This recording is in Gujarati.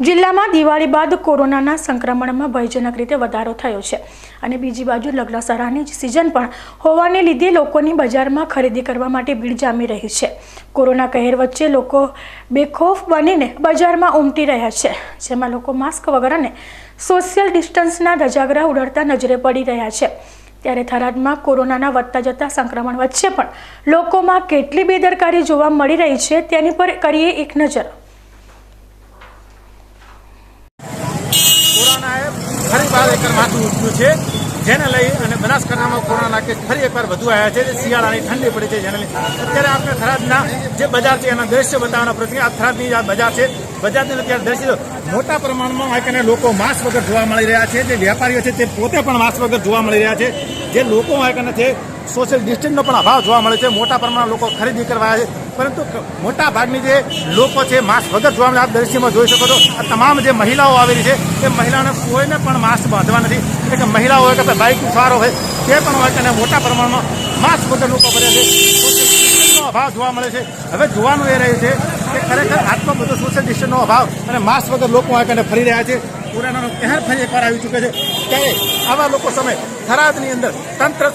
જિલ્લામાં દિવાળી બાદ કોરોનાના સંક્રમણમાં ભયજનક રીતે વધારો થયો છે. અને બીજી બાજુ લગ્ન સરાહની સિઝન પણ હોવાને લીધે લોકોની બજારમાં ખરીદી કરવા માટે ભીડ જામી રહી છે. કોરોના કહેર વચ્ચે લોકો બેખોફ બનીને બજારમાં ઉમટી રહ્યા છે. જેમાં લોકો માસ્ક વગર અને સોશિયલ ડિસ્ટન્સના ધજાગરા ઉડાડતા નજરે પડી રહ્યા છે. ત્યારે થરાદમાં કોરોનાના વધતા જતા સંક્રમણ વચ્ચે પણ લોકોમાં કેટલી બેદરકારી જોવા મળી રહી છે તેની પર કરીએ એક નજર. ફરી વાર એકવાર માથું ઉઠ્યું છે. જેને લઈ અને બનાસકાંઠામાં કોરોનાના કેસ ફરી એકવાર વધુ આવ્યા છે. જે શિયાળાની ઠંડી પડી છે જેને લઈ અત્યારે આપણે થરાદના જે બજાર છે, એના દ્રશ્ય બતાવવાના પ્રયત્ન આ થરાદની આ બજાર છે, બજારની અત્યારે દ્રશ્ય મોટા પ્રમાણમાં લોકો માસ્ક વગર જોવા મળી રહ્યા છે. જે વેપારીઓ છે તે પોતે પણ માસ્ક વગર જોવા મળી રહ્યા છે. જે લોકો હોય કે છે સોશિયલ ડિસ્ટન્સનો પણ અભાવ જોવા મળે છે. મોટા પ્રમાણમાં લોકો ખરીદી કરવા પરંતુ મોટા ભાગની જે લોકો છે, માસ્ક વગર જોવા મળે, આપ દ્રશ્યમાં જોઈ શકો છો, આ તમામ જે મહિલાઓ આવેલી છે તે મહિલાઓને કોઈને પણ માસ્ક બાંધવા નથી. એટલે કે મહિલાઓ હોય કે બાઇક સારો હોય, તે પણ હોય અને મોટા પ્રમાણમાં માસ્ક વગર લોકો ભરે છે. અભાવ જોવા મળે છે. હવે જોવાનું એ રહ્યું છે કે ખરેખર આટલો બધો સોશિયલ ડિસ્ટન્સનો અભાવ અને માસ્ક વગર લોકો આ કે ફરી રહ્યા છે. પુરાણાનો કહેર ફરી એકવાર આવી ચૂકે છે ત્યારે આવા લોકો સામે થરાદની અંદર તંત્ર